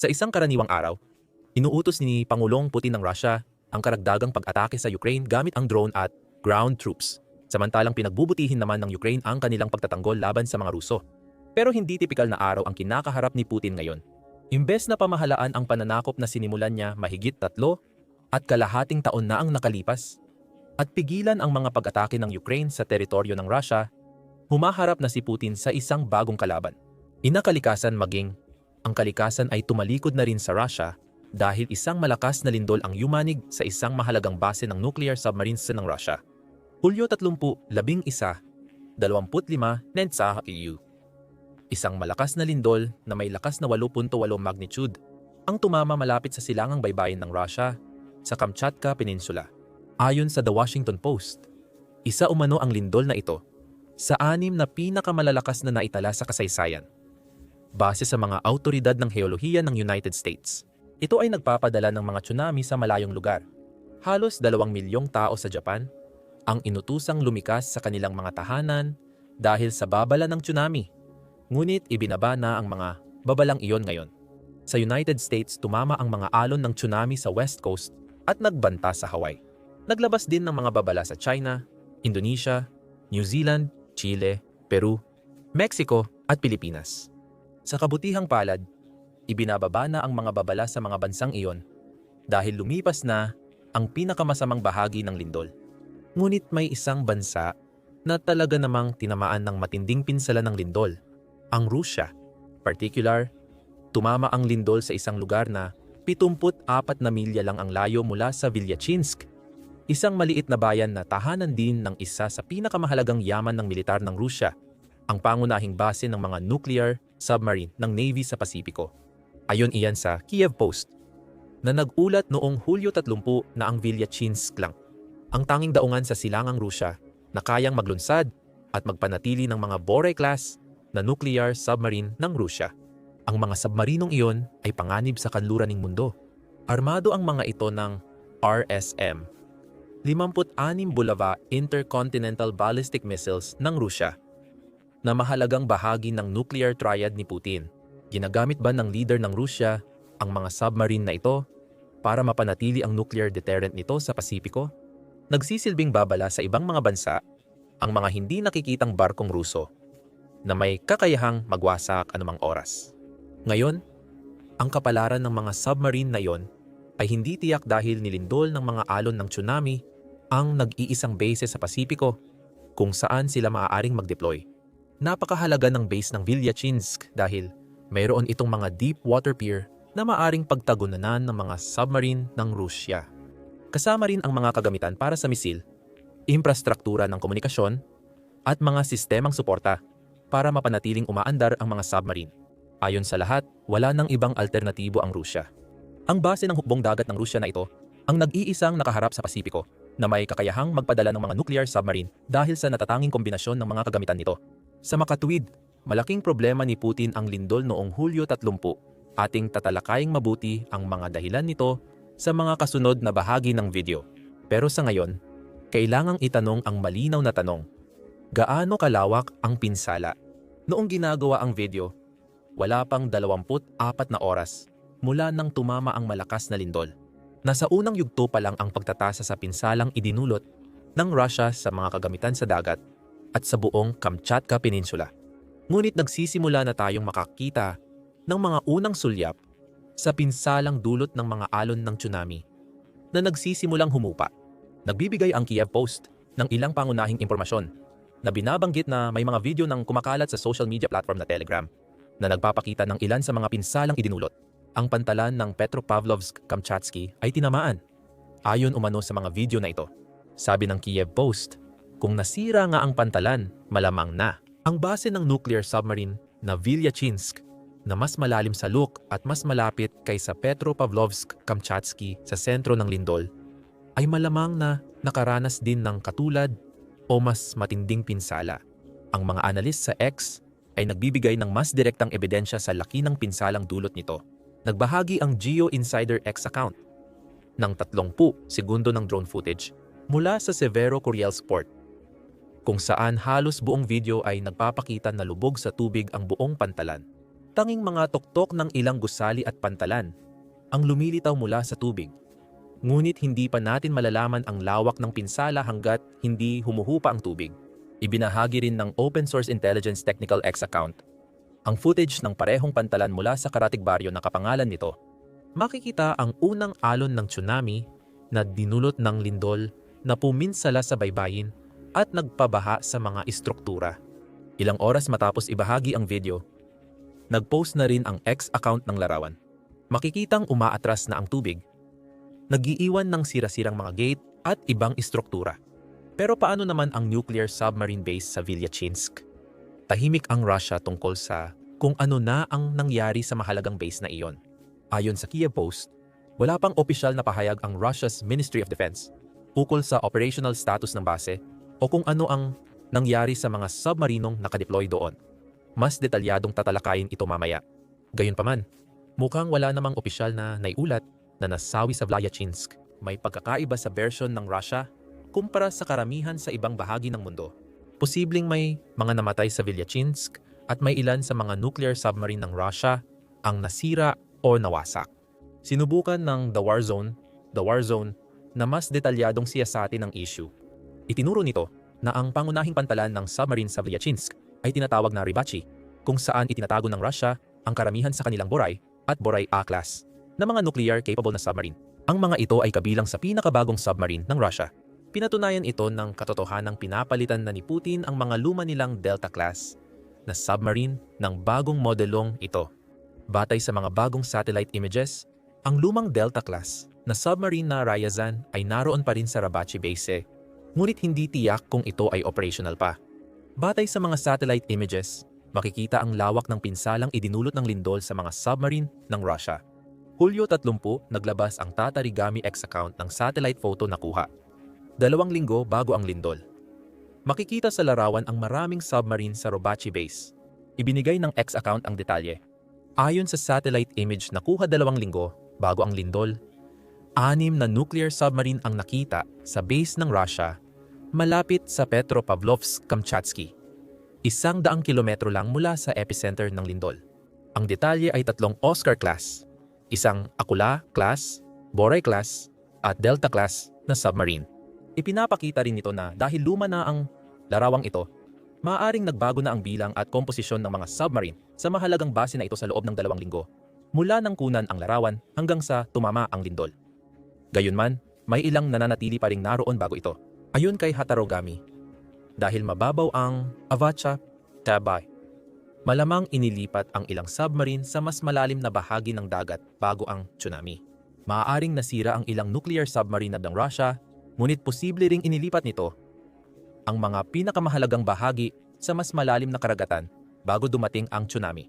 Sa isang karaniwang araw, inuutos ni Pangulong Putin ng Russia ang karagdagang pag-atake sa Ukraine gamit ang drone at ground troops. Samantalang pinagbubutihin naman ng Ukraine ang kanilang pagtatanggol laban sa mga Ruso. Pero hindi tipikal na araw ang kinakaharap ni Putin ngayon. Imbes na pamahalaan ang pananakop na sinimulan niya mahigit tatlo at kalahating taon na ang nakalipas, at pigilan ang mga pag-atake ng Ukraine sa teritoryo ng Russia, humaharap na si Putin sa isang bagong kalaban. Inakalikasan maging ang kalikasan ay tumalikod na rin sa Russia dahil isang malakas na lindol ang yumanig sa isang mahalagang base ng nuclear submarines ng Russia. Hulyo 30, 11, 25, Nentsa EU. Isang malakas na lindol na may lakas na 8.8 magnitude ang tumama malapit sa silangang baybayin ng Russia sa Kamchatka Peninsula. Ayon sa The Washington Post, isa umano ang lindol na ito sa anim na pinakamalalakas na naitala sa kasaysayan base sa mga autoridad ng heolohiya ng United States. Ito ay nagpapadala ng mga tsunami sa malayong lugar. Halos dalawang milyong tao sa Japan ang inutusang lumikas sa kanilang mga tahanan dahil sa babala ng tsunami. Ngunit ibinaba na ang mga babalang iyon ngayon. Sa United States, tumama ang mga alon ng tsunami sa West Coast at nagbanta sa Hawaii. Naglabas din ng mga babala sa China, Indonesia, New Zealand, Chile, Peru, Mexico at Pilipinas. Sa kabutihang palad, ibinababa na ang mga babala sa mga bansang iyon dahil lumipas na ang pinakamasamang bahagi ng lindol. Ngunit may isang bansa na talaga namang tinamaan ng matinding pinsala ng lindol, ang Rusya. Particular, tumama ang lindol sa isang lugar na 74 na milya lang ang layo mula sa Vilyachinsk, isang maliit na bayan na tahanan din ng isa sa pinakamahalagang yaman ng militar ng Rusya, ang pangunahing base ng mga nuclear submarine ng Navy sa Pasipiko. Ayon iyan sa Kiev Post na nag-ulat noong Hulyo 30 na ang Vilyachinsk lang, ang tanging daungan sa silangang Rusya na kayang maglunsad at magpanatili ng mga Bore-class na nuclear submarine ng Rusya. Ang mga submarinong iyon ay panganib sa kanluran ng mundo. Armado ang mga ito ng RSM, 56 Bulava Intercontinental Ballistic Missiles ng Rusya na mahalagang bahagi ng nuclear triad ni Putin. Ginagamit ba ng leader ng Rusya ang mga submarine na ito para mapanatili ang nuclear deterrent nito sa Pasipiko? Nagsisilbing babala sa ibang mga bansa ang mga hindi nakikitang barkong Ruso na may kakayahang magwasak anumang oras. Ngayon, ang kapalaran ng mga submarine na iyon ay hindi tiyak dahil nilindol ng mga alon ng tsunami ang nag-iisang base sa Pasipiko kung saan sila maaaring mag-deploy. Napakahalaga ng base ng Vilyachinsk dahil mayroon itong mga deep water pier na maaring pagtagunanan ng mga submarine ng Rusya. Kasama rin ang mga kagamitan para sa misil, infrastruktura ng komunikasyon, at mga sistemang suporta para mapanatiling umaandar ang mga submarine. Ayon sa lahat, wala nang ibang alternatibo ang Rusya. Ang base ng hukbong dagat ng Rusya na ito ang nag-iisang nakaharap sa Pasipiko na may kakayahang magpadala ng mga nuclear submarine dahil sa natatanging kombinasyon ng mga kagamitan nito. Sa makatuwid, malaking problema ni Putin ang lindol noong Hulyo 30. Ating tatalakaying mabuti ang mga dahilan nito sa mga kasunod na bahagi ng video. Pero sa ngayon, kailangang itanong ang malinaw na tanong. Gaano kalawak ang pinsala? Noong ginagawa ang video, wala pang 24 na oras mula nang tumama ang malakas na lindol. Nasa unang yugto pa lang ang pagtatasa sa pinsalang idinulot ng Russia sa mga kagamitan sa dagat at sa buong Kamchatka Peninsula. Ngunit nagsisimula na tayong makakita ng mga unang sulyap sa pinsalang dulot ng mga alon ng tsunami na nagsisimulang humupa. Nagbibigay ang Kiev Post ng ilang pangunahing impormasyon na binabanggit na may mga video ng kumakalat sa social media platform na Telegram na nagpapakita ng ilan sa mga pinsalang idinulot. Ang pantalan ng Petropavlovsk-Kamchatsky ay tinamaan. Ayon umano sa mga video na ito. Sabi ng Kiev Post, kung nasira nga ang pantalan, malamang na. Ang base ng nuclear submarine na Vilyachinsk na mas malalim sa Luk at mas malapit kaysa Petropavlovsk-Kamchatsky sa sentro ng lindol ay malamang na nakaranas din ng katulad o mas matinding pinsala. Ang mga analis sa X ay nagbibigay ng mas direktang ebidensya sa laki ng pinsalang dulot nito. Nagbahagi ang Geo Insider X account ng 30 segundo ng drone footage mula sa Severo Sport kung saan halos buong video ay nagpapakita na lubog sa tubig ang buong pantalan. Tanging mga tuktok ng ilang gusali at pantalan ang lumilitaw mula sa tubig. Ngunit hindi pa natin malalaman ang lawak ng pinsala hanggat hindi humuhupa ang tubig. Ibinahagi rin ng Open Source Intelligence Technical X account ang footage ng parehong pantalan mula sa Karatig Baryo na kapangalan nito. Makikita ang unang alon ng tsunami na dinulot ng lindol na puminsala sa baybayin at nagpabaha sa mga istruktura. Ilang oras matapos ibahagi ang video, nagpost na rin ang X account ng larawan. Makikitang umaatras na ang tubig. Nagiiwan ng sira-sirang mga gate at ibang istruktura. Pero paano naman ang nuclear submarine base sa Vilyachinsk? Tahimik ang Russia tungkol sa kung ano na ang nangyari sa mahalagang base na iyon. Ayon sa Kiev Post, wala pang opisyal na pahayag ang Russia's Ministry of Defense ukol sa operational status ng base o kung ano ang nangyari sa mga submarinong nakadeploy doon. Mas detalyadong tatalakayin ito mamaya. Gayunpaman, mukhang wala namang opisyal na naiulat na nasawi sa Vyachinsk. May pagkakaiba sa version ng Russia kumpara sa karamihan sa ibang bahagi ng mundo. Posibleng may mga namatay sa Vilyachinsk at may ilan sa mga nuclear submarine ng Russia ang nasira o nawasak. Sinubukan ng The War Zone, The War Zone na mas detalyadong siyasatin ng issue. Itinuro nito na ang pangunahing pantalan ng submarine sa Vyachinsk ay tinatawag na Ribachi, kung saan itinatago ng Russia ang karamihan sa kanilang Boray at Boray A-class na mga nuclear-capable na submarine. Ang mga ito ay kabilang sa pinakabagong submarine ng Russia. Pinatunayan ito ng katotohanang pinapalitan na ni Putin ang mga luma nilang Delta-class na submarine ng bagong modelong ito. Batay sa mga bagong satellite images, ang lumang Delta-class na submarine na Ryazan ay naroon pa rin sa Rabachi Base, ngunit hindi tiyak kung ito ay operational pa. Batay sa mga satellite images, makikita ang lawak ng pinsalang idinulot ng lindol sa mga submarine ng Russia. Hulyo 30, naglabas ang Tatarigami X account ng satellite photo na kuha. Dalawang linggo bago ang lindol. Makikita sa larawan ang maraming submarine sa Robachi Base. Ibinigay ng X account ang detalye. Ayon sa satellite image na kuha dalawang linggo bago ang lindol, anim na nuclear submarine ang nakita sa base ng Russia malapit sa Petropavlovsk-Kamchatsky. Isang daang kilometro lang mula sa epicenter ng lindol. Ang detalye ay tatlong Oscar class, isang Akula class, Boray class, at Delta class na submarine. Ipinapakita rin ito na dahil luma na ang larawang ito, maaaring nagbago na ang bilang at komposisyon ng mga submarine sa mahalagang base na ito sa loob ng dalawang linggo, mula nang kunan ang larawan hanggang sa tumama ang lindol. Gayunman, may ilang nananatili pa ring naroon bago ito. Ayon kay Hatarogami, dahil mababaw ang Avacha Tabay. Malamang inilipat ang ilang submarine sa mas malalim na bahagi ng dagat bago ang tsunami. Maaaring nasira ang ilang nuclear submarine ng Russia, ngunit posible ring inilipat nito ang mga pinakamahalagang bahagi sa mas malalim na karagatan bago dumating ang tsunami.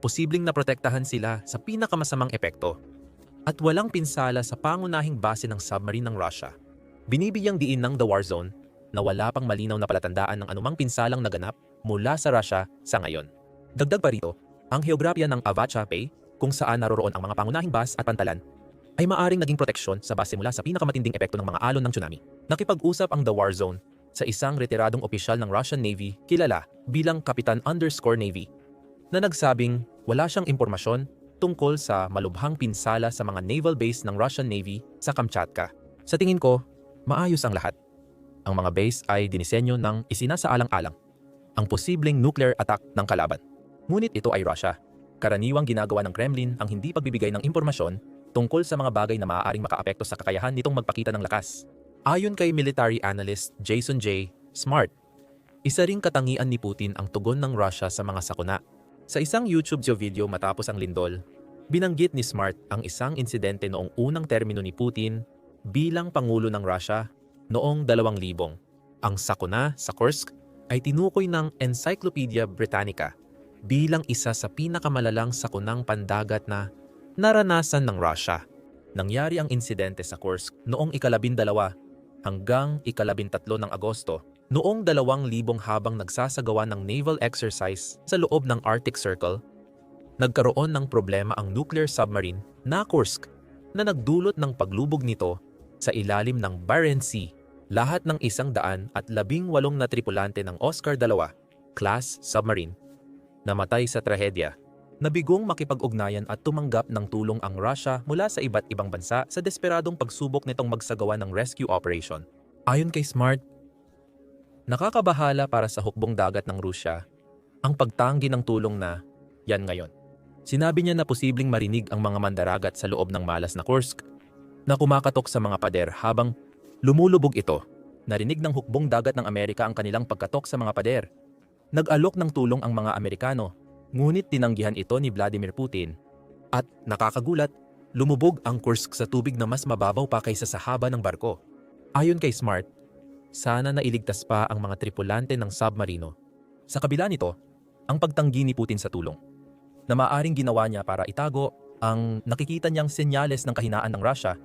Posibleng naprotektahan sila sa pinakamasamang epekto at walang pinsala sa pangunahing base ng submarine ng Russia. Binibigyang diin ng The War Zone na wala pang malinaw na palatandaan ng anumang pinsalang naganap mula sa Russia sa ngayon. Dagdag pa rito, ang heograpiya ng Avacha Bay, kung saan naroroon ang mga pangunahing bas at pantalan, ay maaring naging proteksyon sa base mula sa pinakamatinding epekto ng mga alon ng tsunami. Nakipag-usap ang The War Zone sa isang retiradong opisyal ng Russian Navy kilala bilang Kapitan underscore Navy na nagsabing wala siyang impormasyon tungkol sa malubhang pinsala sa mga naval base ng Russian Navy sa Kamchatka. Sa tingin ko, maayos ang lahat. Ang mga base ay dinisenyo ng isinasaalang-alang ang posibleng nuclear attack ng kalaban. Ngunit ito ay Russia. Karaniwang ginagawa ng Kremlin ang hindi pagbibigay ng impormasyon tungkol sa mga bagay na maaaring makaapekto sa kakayahan nitong magpakita ng lakas. Ayon kay military analyst Jason J. Smart, isa ring katangian ni Putin ang tugon ng Russia sa mga sakuna. Sa isang YouTube video matapos ang lindol, binanggit ni Smart ang isang insidente noong unang termino ni Putin bilang Pangulo ng Russia noong 2000. Ang sakuna sa Kursk ay tinukoy ng Encyclopedia Britannica bilang isa sa pinakamalalang sakunang pandagat na naranasan ng Russia. Nangyari ang insidente sa Kursk noong ikalabindalawa hanggang ikalabintatlo ng Agosto noong dalawang libong habang nagsasagawa ng naval exercise sa loob ng Arctic Circle, nagkaroon ng problema ang nuclear submarine na Kursk na nagdulot ng paglubog nito sa ilalim ng Barents Sea. Lahat ng isang daan at labing walong na tripulante ng Oscar II class submarine namatay sa trahedya. Nabigong makipag-ugnayan at tumanggap ng tulong ang Russia mula sa iba't ibang bansa sa desperadong pagsubok nitong magsagawa ng rescue operation. Ayon kay Smart, nakakabahala para sa hukbong dagat ng Rusya ang pagtanggi ng tulong na yan ngayon. Sinabi niya na posibleng marinig ang mga mandaragat sa loob ng malas na Kursk na kumakatok sa mga pader habang lumulubog ito. Narinig ng hukbong dagat ng Amerika ang kanilang pagkatok sa mga pader. Nag-alok ng tulong ang mga Amerikano, ngunit tinanggihan ito ni Vladimir Putin. At nakakagulat, lumubog ang Kursk sa tubig na mas mababaw pa kaysa sa haba ng barko. Ayon kay Smart, sana nailigtas pa ang mga tripulante ng submarino. Sa kabila nito, ang pagtanggi ni Putin sa tulong na maaring ginawa niya para itago ang nakikita niyang senyales ng kahinaan ng Russia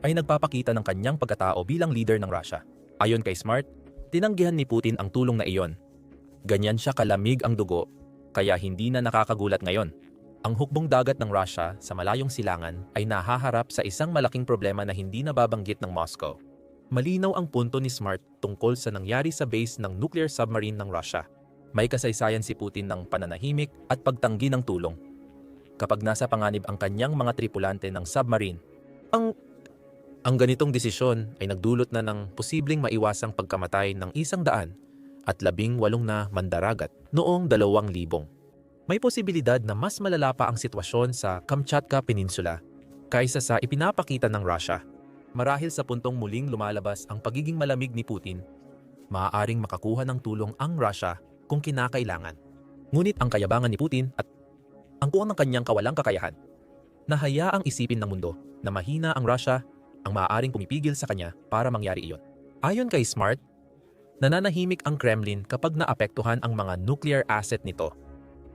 ay nagpapakita ng kanyang pagkatao bilang leader ng Russia. Ayon kay Smart, tinanggihan ni Putin ang tulong na iyon. Ganyan siya kalamig ang dugo, kaya hindi na nakakagulat ngayon. Ang hukbong dagat ng Russia sa malayong silangan ay nahaharap sa isang malaking problema na hindi nababanggit ng Moscow. Malinaw ang punto ni Smart tungkol sa nangyari sa base ng nuclear submarine ng Russia. May kasaysayan si Putin ng pananahimik at pagtanggi ng tulong. Kapag nasa panganib ang kanyang mga tripulante ng submarine, ang ang ganitong desisyon ay nagdulot na ng posibleng maiwasang pagkamatay ng isang daan at labing walong na mandaragat noong dalawang libong. May posibilidad na mas malala pa ang sitwasyon sa Kamchatka Peninsula kaysa sa ipinapakita ng Russia. Marahil sa puntong muling lumalabas ang pagiging malamig ni Putin, maaaring makakuha ng tulong ang Russia kung kinakailangan. Ngunit ang kayabangan ni Putin at ang kuwang ng kanyang kawalang kakayahan, nahayaang isipin ng mundo na mahina ang Russia ang maaaring pumipigil sa kanya para mangyari iyon. Ayon kay Smart, nananahimik ang Kremlin kapag naapektuhan ang mga nuclear asset nito.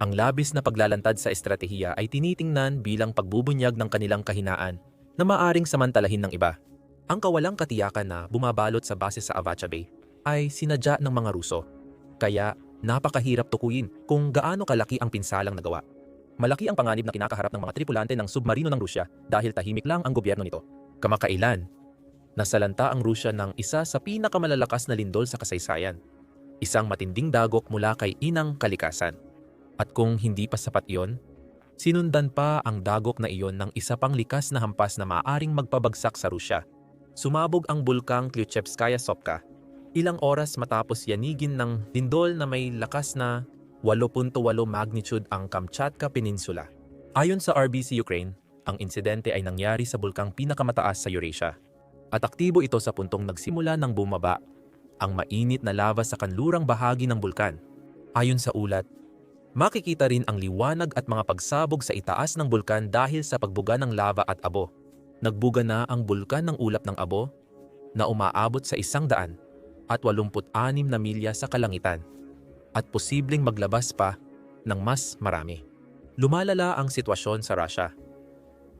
Ang labis na paglalantad sa estratehiya ay tinitingnan bilang pagbubunyag ng kanilang kahinaan na maaring samantalahin ng iba. Ang kawalang katiyakan na bumabalot sa base sa Avacha Bay ay sinadya ng mga Ruso. Kaya napakahirap tukuyin kung gaano kalaki ang pinsalang nagawa. Malaki ang panganib na kinakaharap ng mga tripulante ng submarino ng Rusya dahil tahimik lang ang gobyerno nito. Kamakailan, nasalanta ang Rusya ng isa sa pinakamalalakas na lindol sa kasaysayan. Isang matinding dagok mula kay Inang Kalikasan. At kung hindi pa sapat iyon, sinundan pa ang dagok na iyon ng isa pang likas na hampas na maaring magpabagsak sa Rusya. Sumabog ang bulkang Klyuchevskaya Sopka ilang oras matapos yanigin ng lindol na may lakas na 8.8 magnitude ang Kamchatka Peninsula. Ayon sa RBC Ukraine, ang insidente ay nangyari sa bulkang pinakamataas sa Eurasia. At aktibo ito sa puntong nagsimula ng bumaba ang mainit na lava sa kanlurang bahagi ng bulkan. Ayon sa ulat, makikita rin ang liwanag at mga pagsabog sa itaas ng bulkan dahil sa pagbuga ng lava at abo. Nagbuga na ang bulkan ng ulap ng abo na umaabot sa isang daan at 86 na milya sa kalangitan at posibleng maglabas pa ng mas marami. Lumalala ang sitwasyon sa Russia.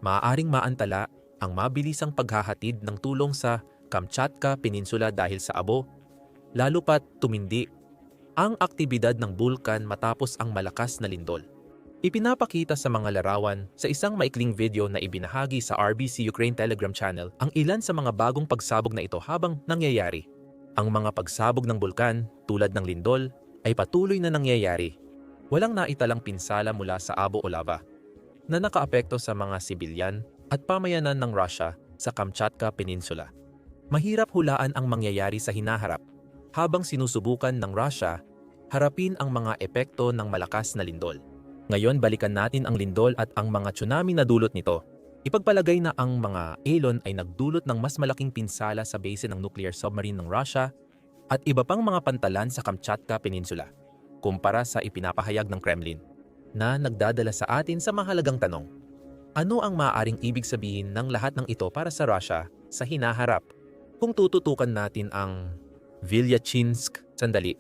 Maaaring maantala ang mabilisang paghahatid ng tulong sa Kamchatka Peninsula dahil sa abo, lalo pat tumindi ang aktibidad ng bulkan matapos ang malakas na lindol. Ipinapakita sa mga larawan sa isang maikling video na ibinahagi sa RBC Ukraine Telegram channel ang ilan sa mga bagong pagsabog na ito habang nangyayari. Ang mga pagsabog ng bulkan, tulad ng lindol, ay patuloy na nangyayari. Walang naitalang pinsala mula sa abo o lava na nakaapekto sa mga sibilyan at pamayanan ng Russia sa Kamchatka Peninsula. Mahirap hulaan ang mangyayari sa hinaharap habang sinusubukan ng Russia harapin ang mga epekto ng malakas na lindol. Ngayon balikan natin ang lindol at ang mga tsunami na dulot nito Ipagpalagay na ang mga Elon ay nagdulot ng mas malaking pinsala sa base ng nuclear submarine ng Russia at iba pang mga pantalan sa Kamchatka Peninsula kumpara sa ipinapahayag ng Kremlin na nagdadala sa atin sa mahalagang tanong. Ano ang maaaring ibig sabihin ng lahat ng ito para sa Russia sa hinaharap? Kung tututukan natin ang Vilyachinsk sandali,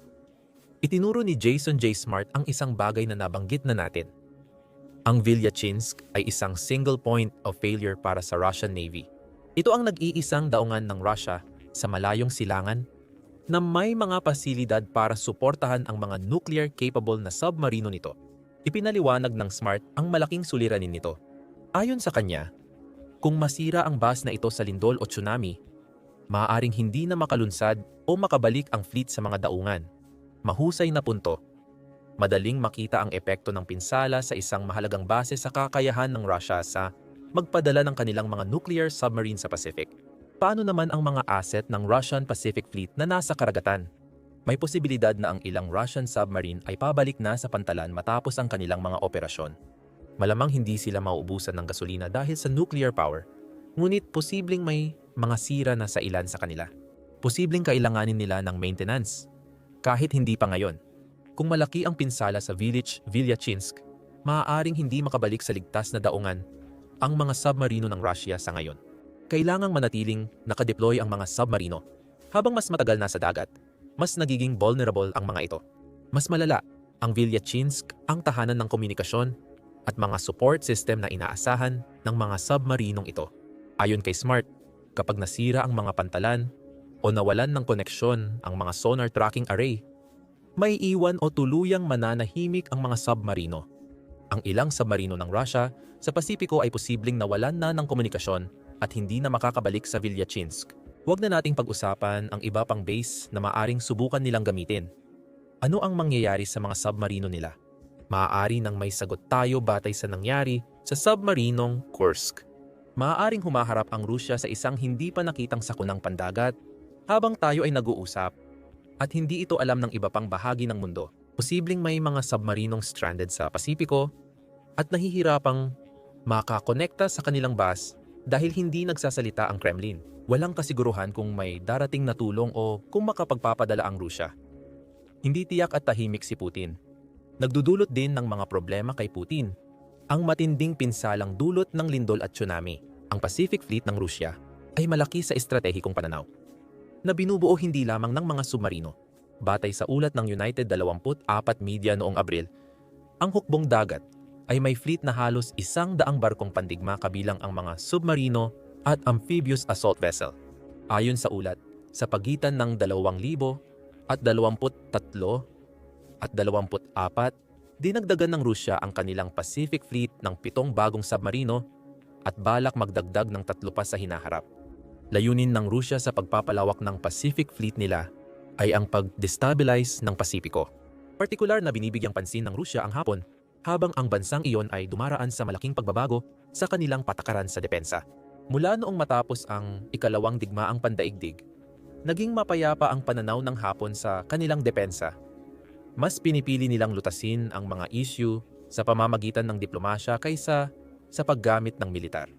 itinuro ni Jason J. Smart ang isang bagay na nabanggit na natin – ang Vilyachinsk ay isang single point of failure para sa Russian Navy. Ito ang nag-iisang daungan ng Russia sa malayong silangan na may mga pasilidad para suportahan ang mga nuclear-capable na submarino nito. Ipinaliwanag ng SMART ang malaking suliranin nito. Ayon sa kanya, kung masira ang bus na ito sa lindol o tsunami, maaaring hindi na makalunsad o makabalik ang fleet sa mga daungan. Mahusay na punto Madaling makita ang epekto ng pinsala sa isang mahalagang base sa kakayahan ng Russia sa magpadala ng kanilang mga nuclear submarine sa Pacific. Paano naman ang mga asset ng Russian Pacific Fleet na nasa karagatan? May posibilidad na ang ilang Russian submarine ay pabalik na sa pantalan matapos ang kanilang mga operasyon. Malamang hindi sila mauubusan ng gasolina dahil sa nuclear power, ngunit posibleng may mga sira na sa ilan sa kanila. Posibleng kailanganin nila ng maintenance, kahit hindi pa ngayon. Kung malaki ang pinsala sa village Vilyachinsk, maaaring hindi makabalik sa ligtas na daungan ang mga submarino ng Russia sa ngayon. Kailangang manatiling nakadeploy ang mga submarino. Habang mas matagal na sa dagat, mas nagiging vulnerable ang mga ito. Mas malala, ang Vilyachinsk ang tahanan ng komunikasyon at mga support system na inaasahan ng mga submarinong ito. Ayon kay Smart, kapag nasira ang mga pantalan o nawalan ng koneksyon ang mga sonar tracking array, may iwan o tuluyang mananahimik ang mga submarino. Ang ilang submarino ng Russia sa Pasipiko ay posibleng nawalan na ng komunikasyon at hindi na makakabalik sa Vilyachinsk. Huwag na nating pag-usapan ang iba pang base na maaring subukan nilang gamitin. Ano ang mangyayari sa mga submarino nila? Maaari nang may sagot tayo batay sa nangyari sa submarinong Kursk. Maaaring humaharap ang Rusya sa isang hindi pa nakitang sakunang pandagat habang tayo ay nag-uusap at hindi ito alam ng iba pang bahagi ng mundo. Posibleng may mga submarinong stranded sa Pasipiko at nahihirapang makakonekta sa kanilang bus dahil hindi nagsasalita ang Kremlin. Walang kasiguruhan kung may darating na tulong o kung makapagpapadala ang Rusya. Hindi tiyak at tahimik si Putin. Nagdudulot din ng mga problema kay Putin. Ang matinding pinsalang dulot ng lindol at tsunami, ang Pacific Fleet ng Rusya, ay malaki sa estratehikong pananaw na binubuo hindi lamang ng mga submarino. Batay sa ulat ng United 24 Media noong Abril, ang hukbong dagat ay may fleet na halos isang daang barkong pandigma kabilang ang mga submarino at amphibious assault vessel. Ayon sa ulat, sa pagitan ng 2,000 at 23 at 24, dinagdagan ng Rusya ang kanilang Pacific Fleet ng pitong bagong submarino at balak magdagdag ng tatlo pa sa hinaharap. Layunin ng Rusya sa pagpapalawak ng Pacific Fleet nila ay ang pag-destabilize ng Pasipiko. Partikular na binibigyang pansin ng Rusya ang Hapon habang ang bansang iyon ay dumaraan sa malaking pagbabago sa kanilang patakaran sa depensa. Mula noong matapos ang ikalawang digmaang pandaigdig, naging mapayapa ang pananaw ng Hapon sa kanilang depensa. Mas pinipili nilang lutasin ang mga issue sa pamamagitan ng diplomasya kaysa sa paggamit ng militar.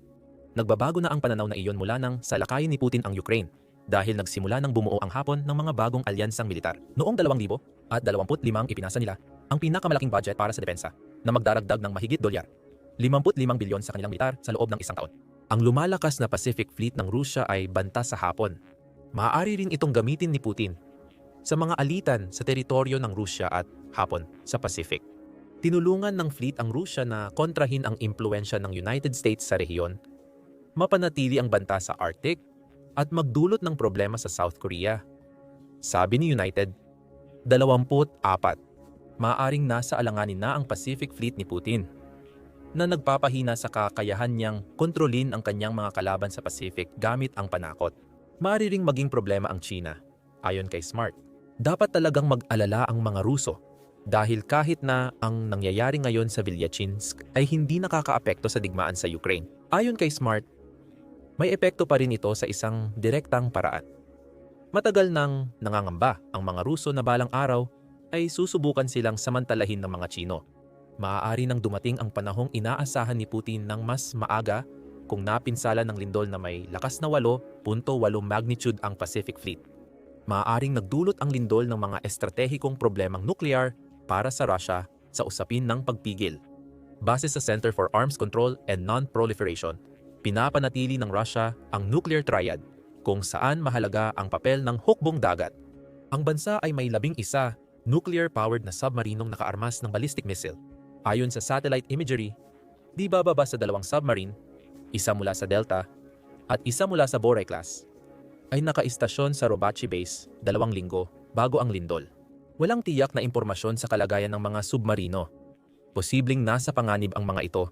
Nagbabago na ang pananaw na iyon mula nang salakayin ni Putin ang Ukraine dahil nagsimula nang bumuo ang hapon ng mga bagong alyansang militar. Noong 2000 at 25 ipinasa nila ang pinakamalaking budget para sa depensa na magdaragdag ng mahigit dolyar, 55 bilyon sa kanilang militar sa loob ng isang taon. Ang lumalakas na Pacific Fleet ng Rusya ay banta sa hapon. Maaari rin itong gamitin ni Putin sa mga alitan sa teritoryo ng Rusya at hapon sa Pacific. Tinulungan ng fleet ang Rusya na kontrahin ang impluensya ng United States sa rehiyon mapanatili ang banta sa Arctic at magdulot ng problema sa South Korea. Sabi ni United, 24 maaring nasa alanganin na ang Pacific Fleet ni Putin na nagpapahina sa kakayahan niyang kontrolin ang kanyang mga kalaban sa Pacific gamit ang panakot. Maaari ring maging problema ang China, ayon kay Smart. Dapat talagang mag-alala ang mga Ruso dahil kahit na ang nangyayari ngayon sa Vilyachinsk ay hindi nakakaapekto sa digmaan sa Ukraine. Ayon kay Smart, may epekto pa rin ito sa isang direktang paraan. Matagal nang nangangamba ang mga Ruso na balang araw ay susubukan silang samantalahin ng mga Chino. Maaari nang dumating ang panahong inaasahan ni Putin ng mas maaga kung napinsala ng lindol na may lakas na 8.8 magnitude ang Pacific Fleet. Maaaring nagdulot ang lindol ng mga estratehikong problemang nuklear para sa Russia sa usapin ng pagpigil. Base sa Center for Arms Control and Non-Proliferation, pinapanatili ng Russia ang nuclear triad kung saan mahalaga ang papel ng hukbong dagat. Ang bansa ay may labing isa nuclear-powered na submarinong nakaarmas ng ballistic missile. Ayon sa satellite imagery, di bababa sa dalawang submarine, isa mula sa Delta at isa mula sa Boray class, ay nakaistasyon sa Robachi Base dalawang linggo bago ang lindol. Walang tiyak na impormasyon sa kalagayan ng mga submarino. Posibleng nasa panganib ang mga ito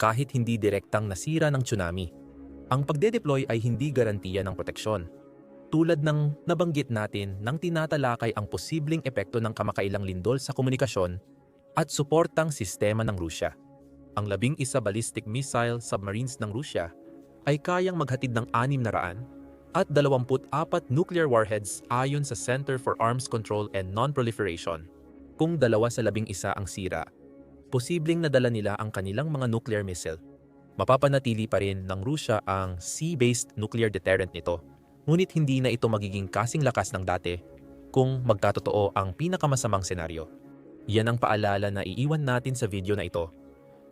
kahit hindi direktang nasira ng tsunami. Ang pagde-deploy ay hindi garantiya ng proteksyon. Tulad ng nabanggit natin nang tinatalakay ang posibleng epekto ng kamakailang lindol sa komunikasyon at suportang sistema ng Rusya. Ang labing isa ballistic missile submarines ng Rusya ay kayang maghatid ng 600 at 24 nuclear warheads ayon sa Center for Arms Control and Non-Proliferation. Kung dalawa sa labing isa ang sira, posibleng nadala nila ang kanilang mga nuclear missile. Mapapanatili pa rin ng Rusya ang sea-based nuclear deterrent nito, ngunit hindi na ito magiging kasing lakas ng dati kung magkatotoo ang pinakamasamang senaryo. Yan ang paalala na iiwan natin sa video na ito.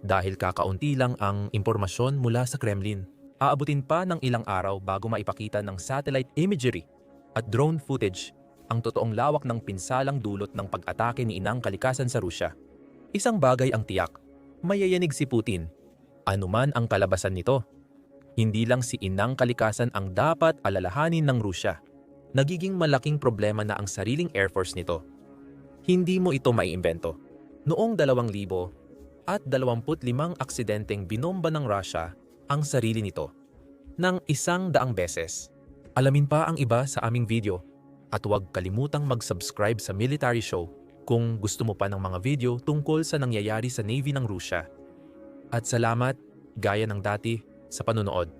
Dahil kakaunti lang ang impormasyon mula sa Kremlin, aabutin pa ng ilang araw bago maipakita ng satellite imagery at drone footage ang totoong lawak ng pinsalang dulot ng pag-atake ni Inang Kalikasan sa Rusya. Isang bagay ang tiyak, mayayanig si Putin. Anuman ang kalabasan nito. Hindi lang si Inang Kalikasan ang dapat alalahanin ng Rusya. Nagiging malaking problema na ang sariling Air Force nito. Hindi mo ito maiimbento. Noong 2000 at 25 aksidenteng binomba ng Russia ang sarili nito ng isang daang beses. Alamin pa ang iba sa aming video at huwag kalimutang mag-subscribe sa Military Show kung gusto mo pa ng mga video tungkol sa nangyayari sa Navy ng Rusya. At salamat, gaya ng dati, sa panonood.